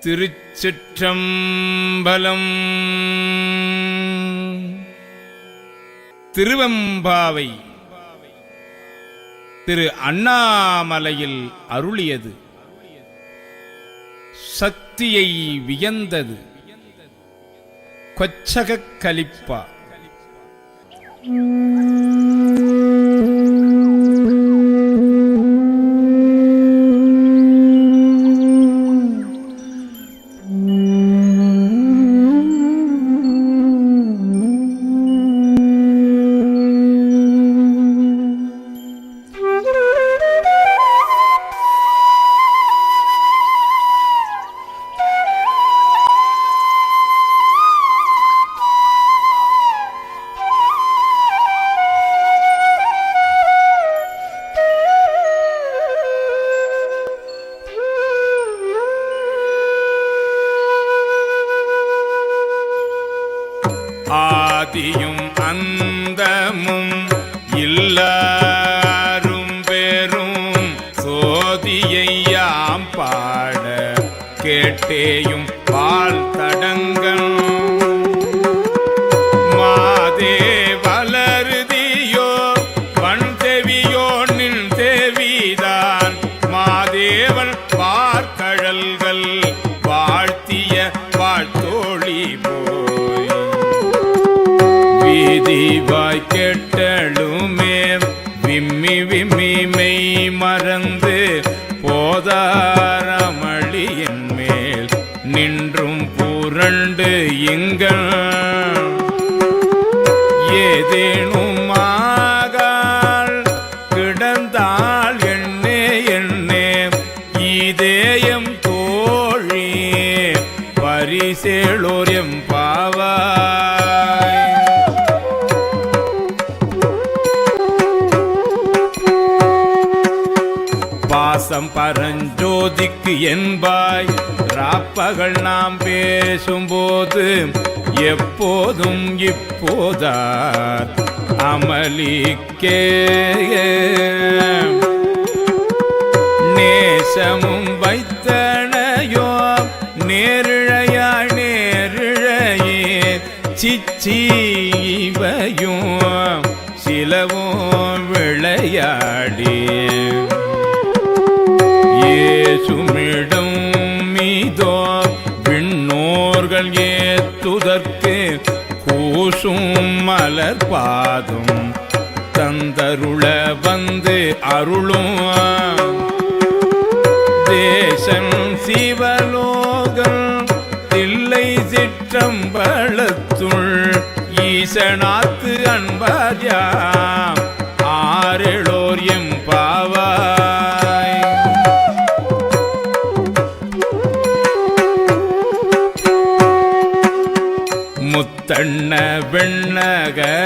திருச்சிற்றம்பலம். திருவெம்பாவை திரு அண்ணாமலையில் அருளியது. சக்தியை வியந்தது. கொச்சகக் கலிப்பா. பரஞ்சோதிக்கு என்பாய். ராப்பகல் நாம் பேசும்போது எப்போதும் இப்போதார். அமளிக்கே. நேசமும் வைத்தனையோ நேரிழையா. நேரிழையே சிச்சீவையும் குரல் ஏத்துதற்கு கூசும் மலர் பாதும். தந்தருள வந்து அருளும். தேசம் சிவலோகம் தில்லை சிற்றம்பலத்துள். ஈசனாத்து அன்பார்யாம்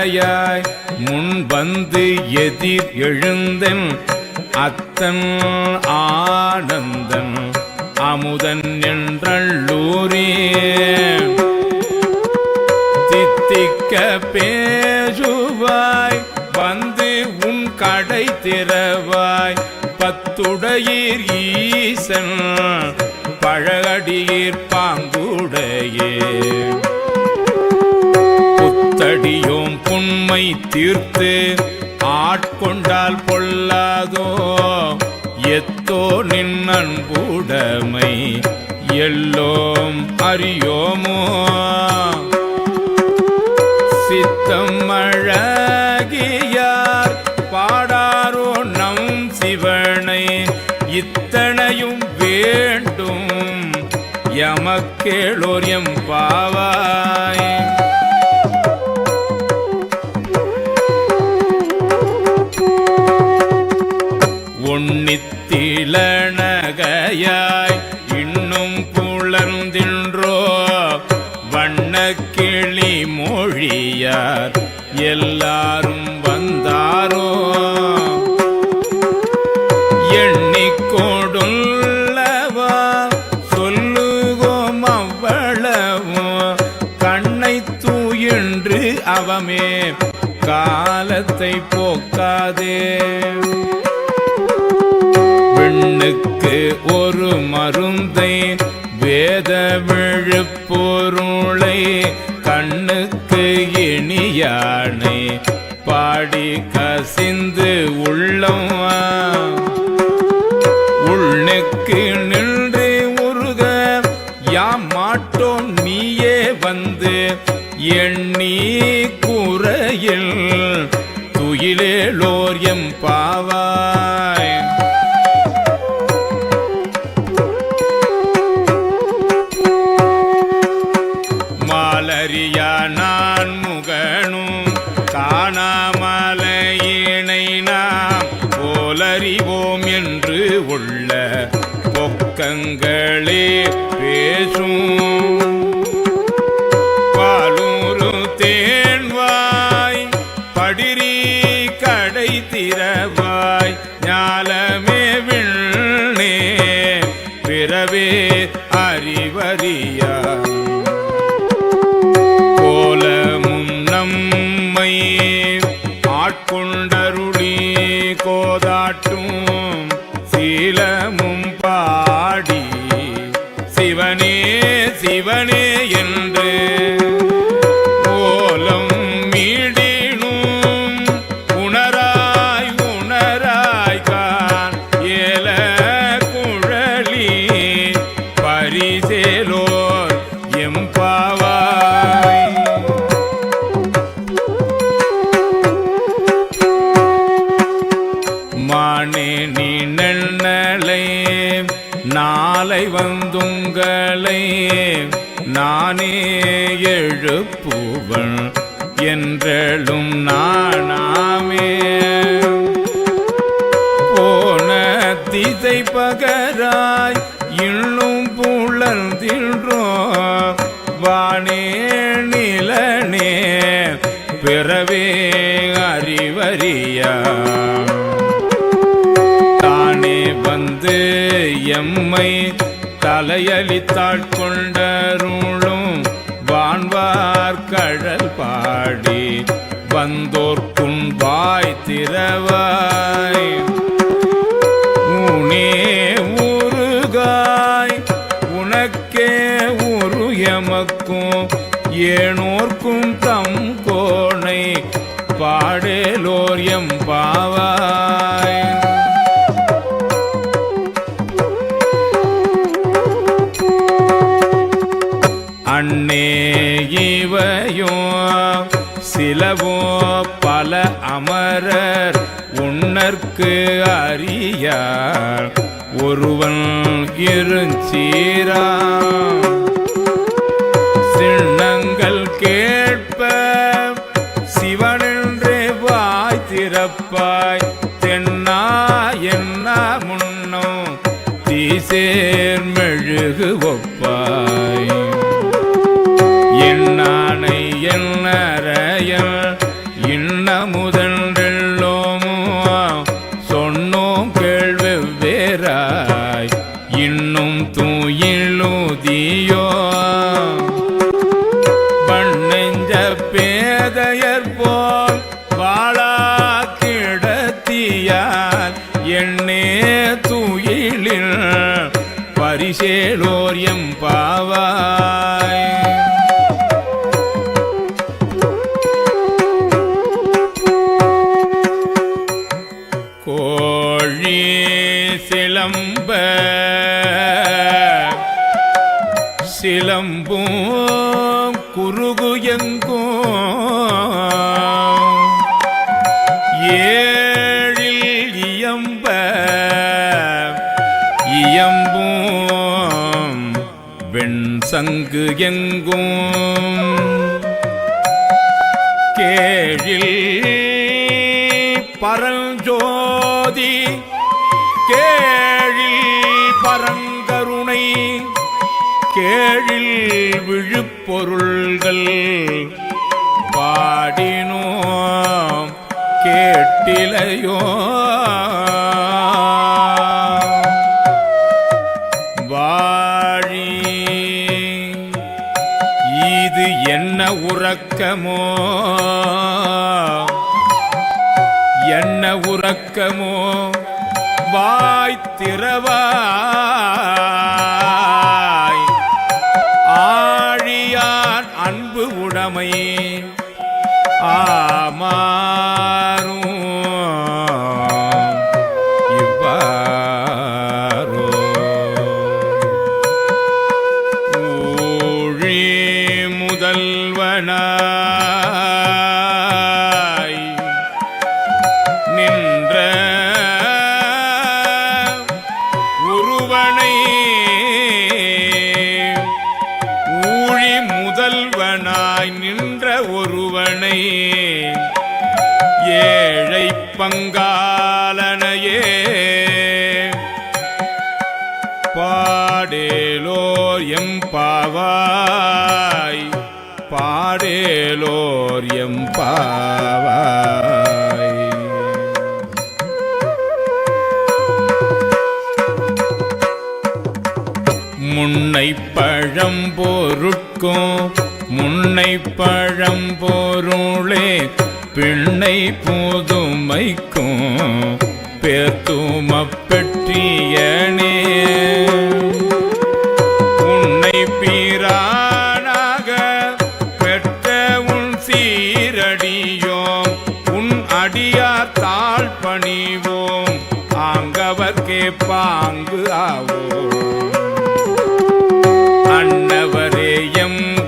வெண்ணகையாய் முன் வந்து எதிர் எழுந்தன் அத்தன் ஆனந்தன் அமுதன் என்றள்ளூரே தித்திக்க பேசுவாய் வந்து உன் கடை திறவாய் பத்துடையீர் ஈசன் பழகடியீர் பாங்குடையே. புத்தடியோ புண்மை தீர்த்து ஆட்கொண்டால் பொல்லாதோ? எத்தோ நின் எல்லோம் அறியோமோ? சித்தம் அழகியார் பாடாரோ நம் சிவனை இத்தனையும் வேண்டும். எமக்கேளோர் எம் பாவாய். எல்லாரும் வந்தாரோ? எண்ணிக்கோடுள்ளவா சொல்லுவோம் அவ்வளவும் கண்ணை தூயின்று அவமே காலத்தை போக்காதே. பெண்ணுக்கு ஒரு மருந்தை வேத விழுப்பொருளை கண்ணுக்கு இனியானை பாடி கசிந்து உள்ளம் உள்நெக்கு நின்று உருக யாம் மாட்டோம் நீயே வந்து எண்ணி கூறையில் துயிலேலோர் எம் பாவாய். கொண்டருளி கோதாட்டும் சீலமும் பகராய் இன்னும் புலர்ந்தின்றோ வானே நிலனே பிறவே அறிவறியா. தானே வந்து எம்மை தலையளித்தாள் கொண்டருளும் வான்வார் கழல் பாடி வந்தோர்க்கும் வாய் திறவாய். ஏனோர்க்கும் தம் கோணை பாடேலோர் எம் பாவாய். அண்ணே இவையோ சிலவோ பல அமரர் உன்னற்கு அறியார். ஒருவன் இருஞ்சீரா தீசேர் மெழுகு ஒப்பாய். என்னானை என்னறையல் இன்ன முதன்றெல்லோமோ சொன்னோம் கேள்வி வேறாய். இன்னும் தூயிலுதியோ பரிசேலோர் எம் பாவாய். கோழி சிலம்ப சிலம்பும் குறுகு எங்கும். ஏழில் இயம்ப இயம்பும் சங்கு எங்கும். கேழில் பரஞ்சோதி கேழில் பரங்கருணை கேழில் விழுப்பொருள்கள் பாடினோம் கேட்டிலையோ உறக்கமோ? என்ன உறக்கமோ? வாய் திறவா? பாடேலோர் எம் பாவாய். பாடேலோர் எம் பாவாய். முன்னை பழம் பொருட்கும் முன்னை பழம் பொருளே பிள்ளை புதுமைக்கும் பேத்தும பெற்றியனே.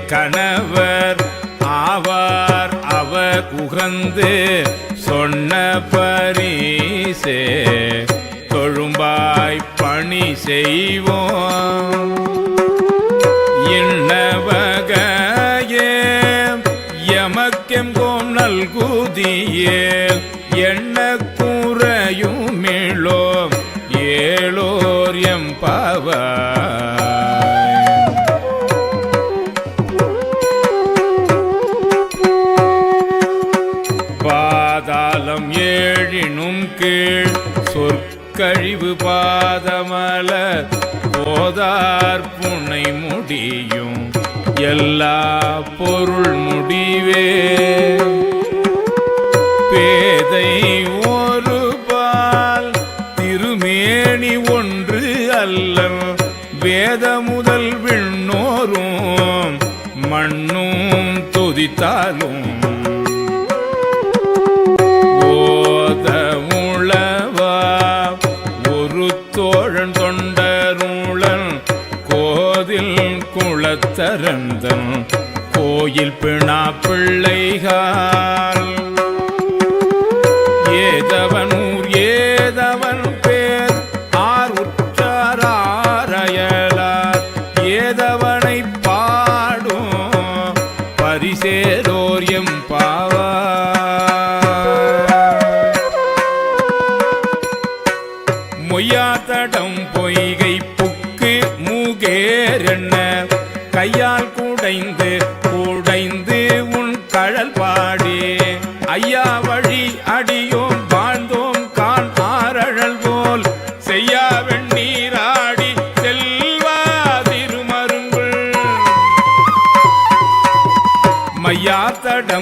கணவர் ஆவார் அவர் உகந்து சொன்ன பரிசே தொழும்பாய் பணி செய்வோம். இன்னவகையே எமக்கெங்கோம் நல்குதியே என்ன கூறையும் மேலோ ஏழோர் எம் பாதாளம் வாழ போதார் புனை முடியும். எல்லா பொருள் முடிவே. பேதை ஒரு பால் திருமேனி ஒன்று அல்ல வேத முதல் விண்ணோரும் மண்ணும் துதித்தாலும். ஓத உளவா குளத்தரந்தன் கோயில் பிணா பிள்ளைகால் ஏதவன் ஊர் ஏதவன் பேர் ஆர் உற்றாரையலார் ஏதவனை பாடும் பரிசே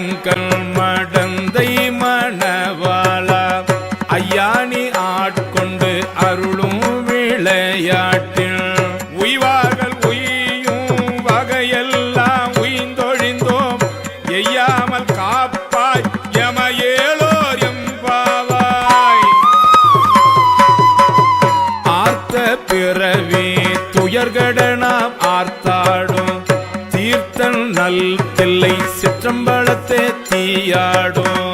blanca விளையாடும்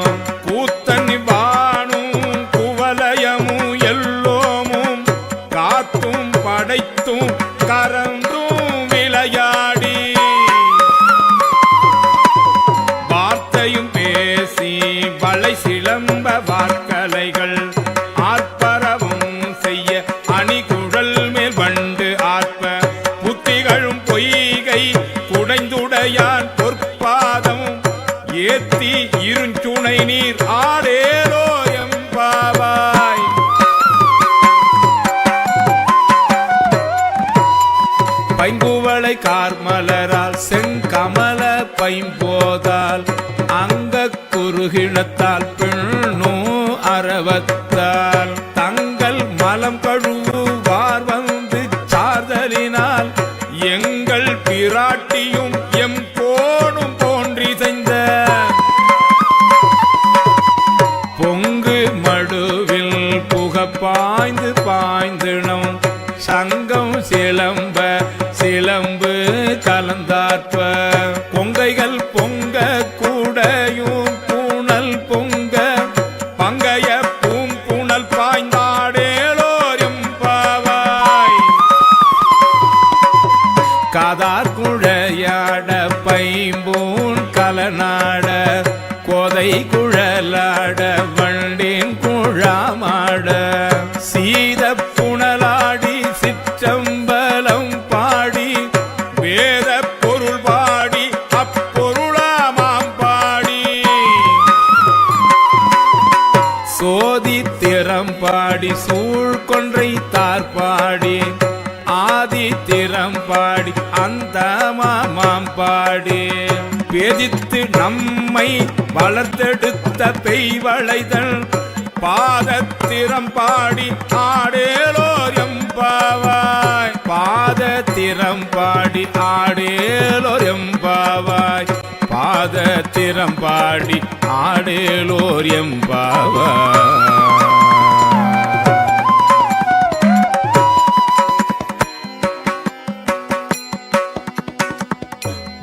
ஏத்தி இருஞ்சுனை நீர். ஆடேலோ எம்பாவாய் பைங்குவளை கார்மலரால் செங்கமல பைம்போதால் அங்க குறுகிணத்தால் பெண்ணோ அறவத்தால். கையிலையும் எதிர்த்து நம்மை வளர்த்தெடுத்த பெய்வளைதல் பாதத்திறம் பாடி ஆடேலோர் எம்பாவாய். பாதத்திறம் பாடி ஆடேலோர் எம்பாவாய். பாதத்திறம் பாடி ஆடேலோர் எம்பாவாய்.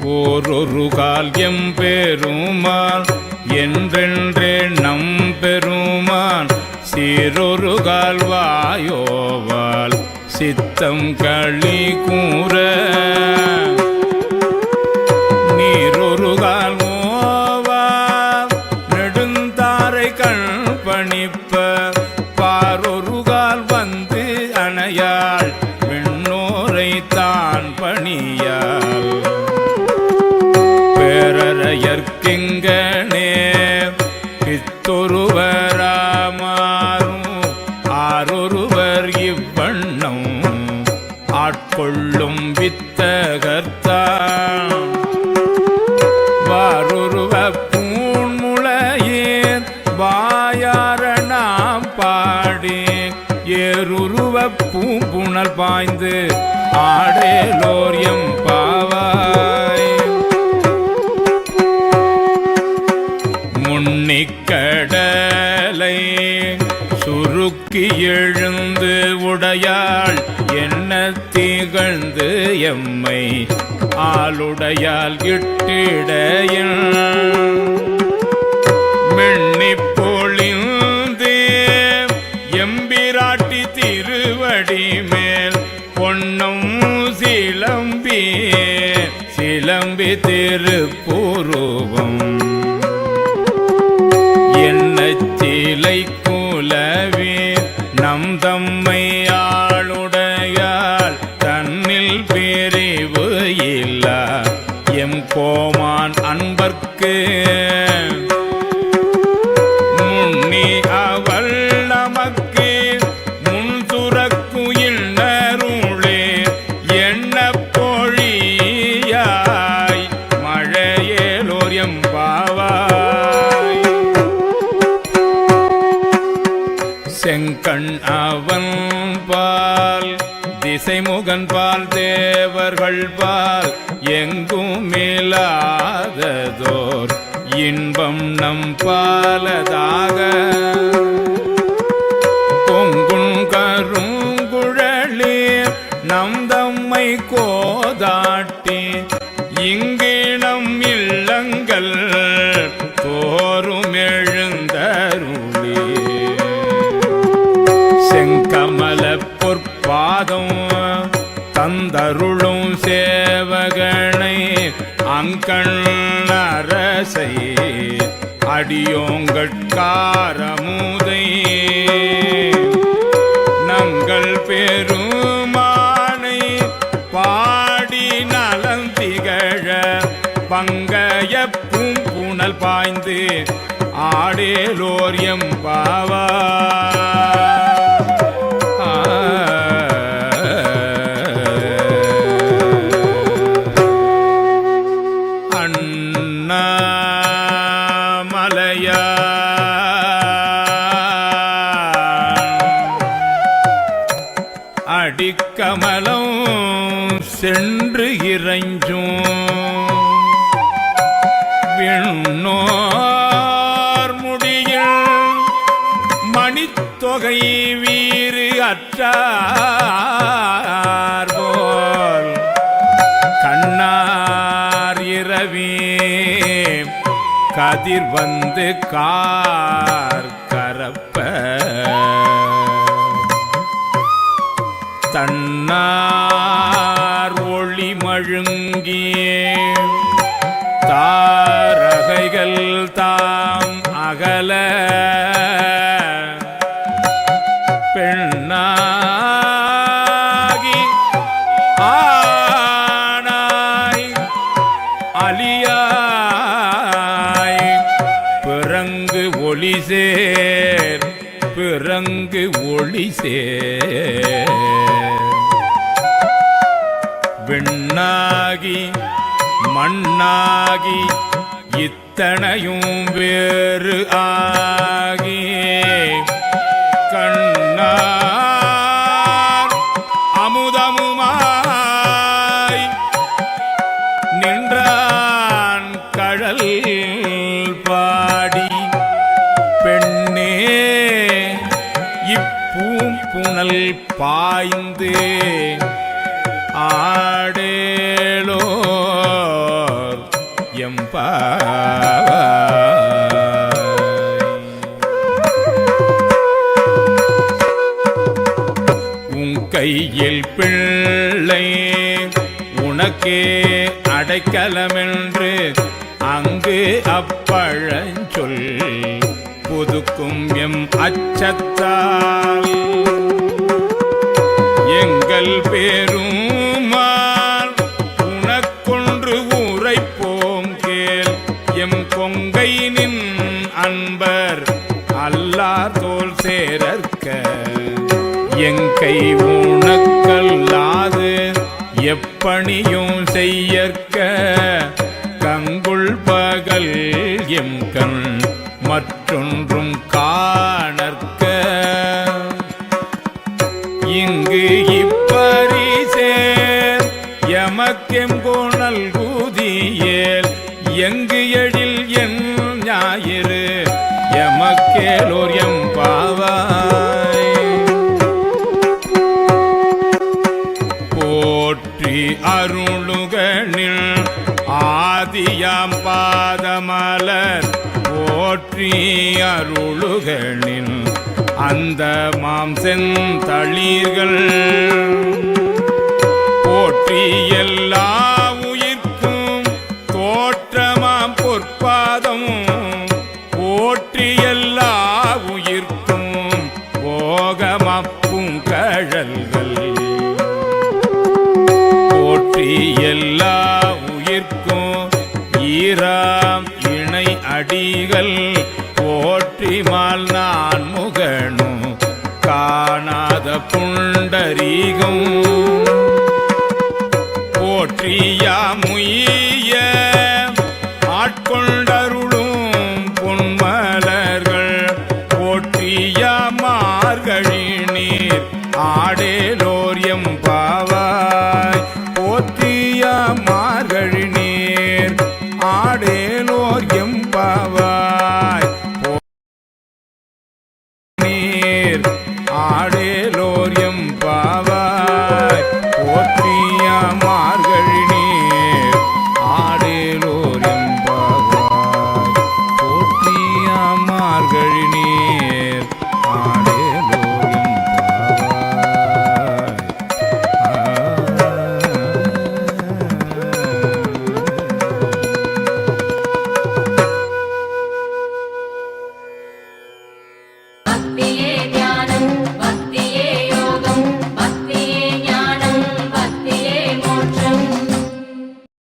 ஓரொரு கால் எம்பெருமான் என்றென்றே நம் பெருமான் சீரொரு கால் வாயோவால் சித்தம் களி கூற. நீரொரு கால் மோவா நெடுந்தாரை கண் பணிப்ப. முன்னிக்கடலை சுருக்கி எழுந்து உடையாள் என்ன திகழ்ந்து எம்மை. ஆளுடையால் இட்டிடையில் மென்னி பொழிந்து எம்பிராட்டி திருவடி மேல். பொன்னும் சிலம்பி சிலம்பி திருப்புருவம் திசைமுகன் பால் தேவர்கள் பால் எங்கும் மேலாததோர் இன்பம் நம் பாலதாக. பொங்குண் கருங்குழலே நம் தம்மை கோதாட்டி இங்கே நம் இல்லங்கள் தோறும் எழுந்தருளே செங்கமல பொற்பாதம் தந்தருளும் சேவகனை அங்கண் அரசை அடியோங்கட்காரமுதை. நங்கள் பெருமானை பாடி நலம் திகழ பங்கய பூம்புணல் பாய்ந்து ஆடேலோர் எம் பாவா. அடிக்கமலம் சென்று இறைஞ்சும். விண்ணோர் முடியில் மணித்தொகை வீறு அற்றார் போல். கண்ணார் இரவே கதிர் வந்து கார் தன்னார் ஒளி மழுங்கிய. தாரகைகள் தாம் மண்ணாகி இத்தனையும் வேறு ஆ எம்பாவாய் உன் கையில் பிள்ளை உனக்கே அடைக்கலமென்று அங்கு அப்பழஞ்சொல் புதுக்கும் எம் அச்சத்தால். எங்கள் பேரும் எங்கை உனக்கல்லாது எப்பணியும் செய்யற்க. கங்குள் பகல் எம் கண் மற்றொன்றும் காணற்க. இங்கு இப்பரிசே எமக்கெம் அருளுகனில் அந்த மாம் செந்தளிர்கள் போற்றி எல்லா உயிர்க்கும் தோற்றமாம் பொற்பாதம். போற்றி எல்லா உயிர்க்கும் போகமப்பும் கழல்கள் போற்றி எல்லா உயிர்க்கும் ஈராம் இணை அடிகள்.